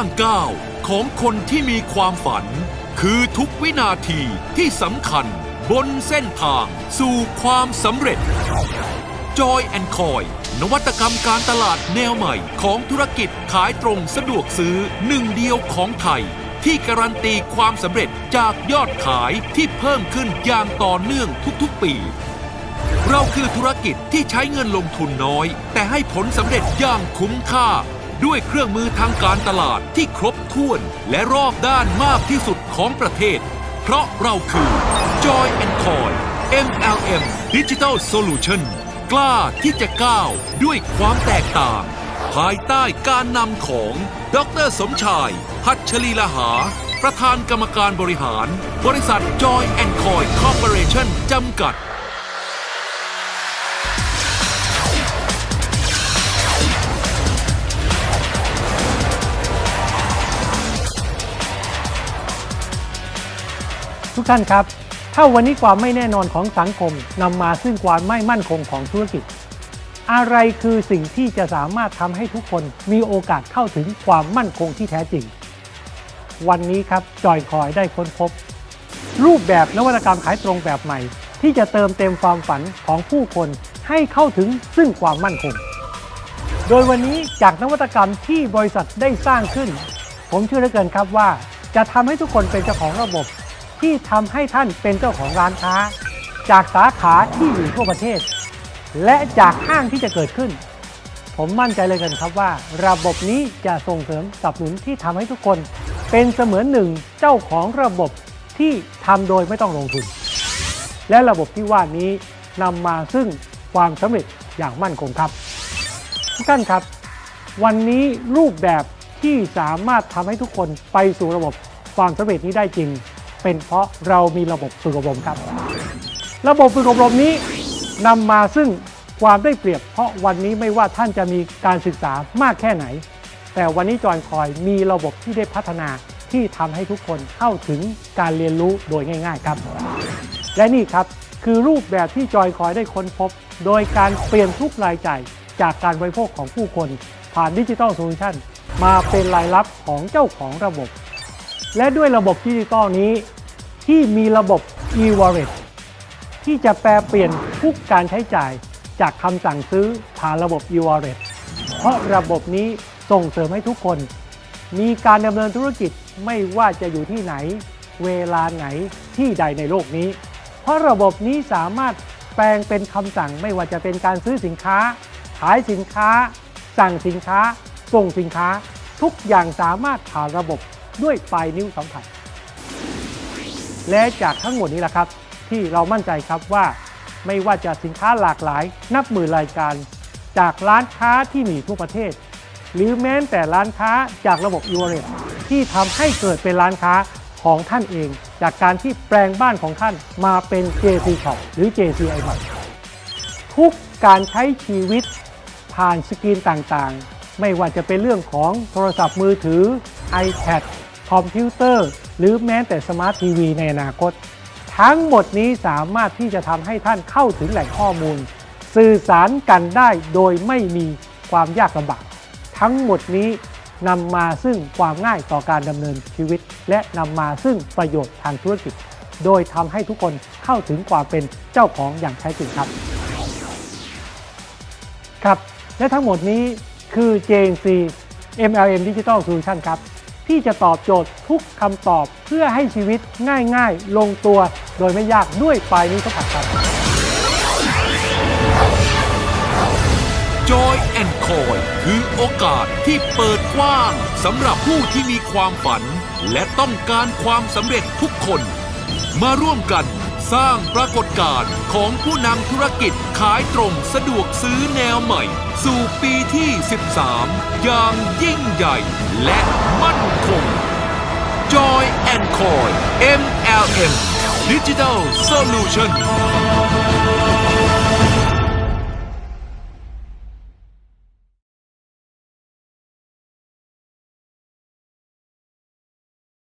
างก้าวของคนที่มีความฝัน คือทุกวินาทีที่สำคัญบนเส้นทางสู่ความสำเร็จ Joy and Coy นวัตกรรมการตลาดแนวใหม่ของธุรกิจขายตรงสะดวกซื้อหนึ่งเดียวของไทย ที่การันตีความสำเร็จจากยอดขายที่เพิ่มขึ้นอย่างต่อเนื่องทุกๆ ปี เราคือธุรกิจที่ใช้เงินลงทุนน้อย แต่ให้ผลสำเร็จอย่างคุ้มค่า ด้วยเครื่องมือทางการตลาดที่ครบถ้วนและรอบด้านมากที่สุดของประเทศ เพราะเราคือ Joy and Coy MLM Digital Solution กล้าที่จะก้าวด้วยความแตกต่าง ภายใต้การนำของดรสมชาย หัตชลีลหา ประธานกรรมการบริหาร บริษัท Joy and Coy Corporation จำกัด ทุกท่านครับ ถ้าวันนี้ความไม่แน่นอนของสังคมนำมาซึ่งความไม่มั่นคงของธุรกิจ อะไรคือสิ่งที่จะสามารถทำให้ทุกคนมีโอกาสเข้าถึงความมั่นคงที่แท้จริง วันนี้ครับจอยคอยได้ค้นพบ รูปแบบนวัตกรรมขายตรงแบบใหม่ ที่จะเติมเต็มความฝันของผู้คนให้เข้าถึงซึ่งความมั่นคง โดยวันนี้จากนวัตกรรมที่บริษัทได้สร้างขึ้น ผมเชื่อเหลือเกินครับว่าจะทำให้ทุกคนเป็นเจ้าของระบบ ที่ทำให้ท่านเป็นเจ้าของร้านค้า จากสาขาที่อยู่ทั่วประเทศ และจากห้างที่จะเกิดขึ้น ผมมั่นใจเลยกันครับว่า ระบบนี้จะส่งเสริมสนับสนุนที่ทำให้ทุกคน เป็นเสมือนหนึ่งเจ้าของระบบที่ทำโดยไม่ต้องลงทุน และระบบที่ว่านี้นำมาซึ่งความสำเร็จอย่างมั่นคงครับ ทุกท่านครับ วันนี้รูปแบบที่สามารถทำให้ทุกคนไปสู่ระบบความสำเร็จนี้ได้จริง เป็นเพราะเรามีระบบฝึกอบรมครับ ระบบฝึกอบรมนี้นำมาซึ่งความได้เปรียบ เพราะวันนี้ไม่ว่าท่านจะมีการศึกษามากแค่ไหน แต่วันนี้จอยคอยมีระบบที่ได้พัฒนาที่ทำให้ทุกคนเข้าถึงการเรียนรู้โดยง่าย ๆ ครับ และนี่ครับคือรูปแบบที่จอยคอยได้ค้นพบ โดยการเปลี่ยนทุกรายจ่ายจากการบริโภคของผู้คน ผ่านดิจิทัลโซลูชันมาเป็นรายรับของเจ้าของระบบ และด้วยระบบดิจิตอลนี้ที่มีระบบ e-wallet ที่จะแปลเปลี่ยนทุกการใช้จ่ายจากคำสั่งซื้อผ่านระบบ e-wallet เพราะระบบนี้ส่งเสริมให้ทุกคน มีการดำเนินธุรกิจไม่ว่าจะอยู่ที่ไหน เวลาไหนที่ใดในโลกนี้ เพราะระบบนี้สามารถแปลงเป็นคำสั่งไม่ว่าจะเป็นการซื้อสินค้า ขายสินค้า สั่งสินค้า ส่งสินค้า ทุกอย่างสามารถผ่านระบบ ด้วยปลายนิ้วสัมผัส และจากทั้งหมดนี้แหละครับ ที่เรามั่นใจครับว่าไม่ว่าจะสินค้าหลากหลาย นับหมื่นรายการ จากร้านค้าที่มีทั่วประเทศ หรือแม้แต่ร้านค้าจากระบบ e w a l l e t ที่ทำให้เกิดเป็นร้านค้าของท่านเอง จากการที่แปลงบ้านของท่านมาเป็น JC Shop หรือ JCI ใหม่ทุกการใช้ชีวิตผ่านสกรีนต่างๆ ไม่ว่าจะเป็นเรื่องของโทรศัพท์มือถือ iPad คอมพิวเตอร์ หรือแม้แต่สมาร์ททีวีในอนาคต ทั้งหมดนี้สามารถที่จะทำให้ท่านเข้าถึงแหล่งข้อมูล สื่อสารกันได้โดยไม่มีความยากลำบาก ทั้งหมดนี้นำมาซึ่งความง่ายต่อการดำเนินชีวิต และนำมาซึ่งประโยชน์ทางธุรกิจ โดยทำให้ทุกคนเข้าถึงความเป็นเจ้าของอย่างแท้จริงครับ ครับ และทั้งหมดนี้คือ JNC MLM Digital Solution ครับ ที่จะตอบโจทย์ทุกคำตอบเพื่อให้ชีวิตง่ายๆ ลงตัว โดยไม่ยากด้วยปลายนิ้วสัมผัสครับ Joy and Coy คือโอกาสที่เปิดกว้างสำหรับผู้ที่มีความฝัน และต้องการความสำเร็จทุกคน มาร่วมกัน สร้างปรากฏการณ์ของผู้นำธุรกิจขายตรงสะดวกซื้อแนวใหม่ สู่ปีที่ 13 อย่างยิ่งใหญ่และมั่นคง Joy and Coy MLM Digital Solution